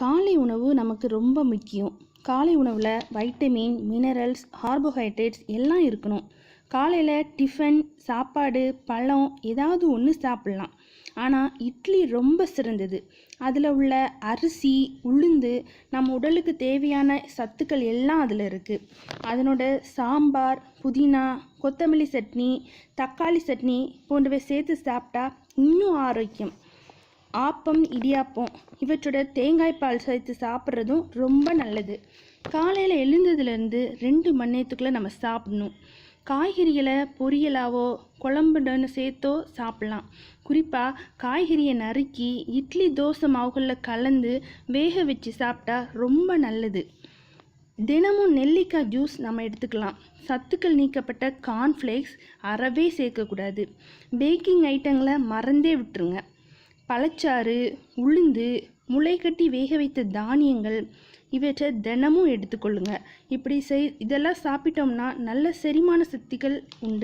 காலை உணவு நமக்கு ரொம்ப முக்கியம். காலை உணவில் வைட்டமின் மினரல்ஸ் கார்போஹைட்ரேட்ஸ் எல்லாம் இருக்கணும். காலையில் டிஃபன் சாப்பாடு பழம் ஏதாவது ஒன்று சாப்பிட்லாம். ஆனால் இட்லி ரொம்ப சிறந்தது. அதில் உள்ள அரிசி உளுந்து நம்ம உடலுக்கு தேவையான சத்துக்கள் எல்லாம் அதில் இருக்குது அதனோட சாம்பார் புதினா கொத்தமல்லி சட்னி தக்காளி சட்னி போன்றவை சேர்த்து சாப்பிட்டா இன்னும் ஆரோக்கியம். ஆப்பம் இடியாப்பம் இவற்றோட தேங்காய் பால் சேர்த்து சாப்பிட்றதும் ரொம்ப நல்லது. காலையில் எழுந்ததுலேருந்து ரெண்டு மணி நேரத்துக்குள்ளே நம்ம சாப்பிடணும். காய்கறிகளை பொரியலாவோ குழம்புடன் சேர்த்தோ சாப்பிட்லாம். குறிப்பாக காய்கறியை நறுக்கி இட்லி தோசை மாவுகளில் கலந்து வேக வச்சு சாப்பிட்டா ரொம்ப நல்லது. தினமும் நெல்லிக்காய் ஜூஸ் நம்ம எடுத்துக்கலாம். சத்துக்கள் நீக்கப்பட்ட கார்ன்ஃப்ளேக்ஸ் அறவே சேர்க்கக்கூடாது. பேக்கிங் ஐட்டங்களை மறந்தே விட்டுருங்க. பழச்சாறு உளுந்து முளைக்கட்டி வேக வைத்த தானியங்கள் இவற்றை தினமும் எடுத்துக்கொள்ளுங்க. இப்படி செய் இதெல்லாம் சாப்பிட்டோம்னா நல்ல செரிமான சக்திகள் உண்டு.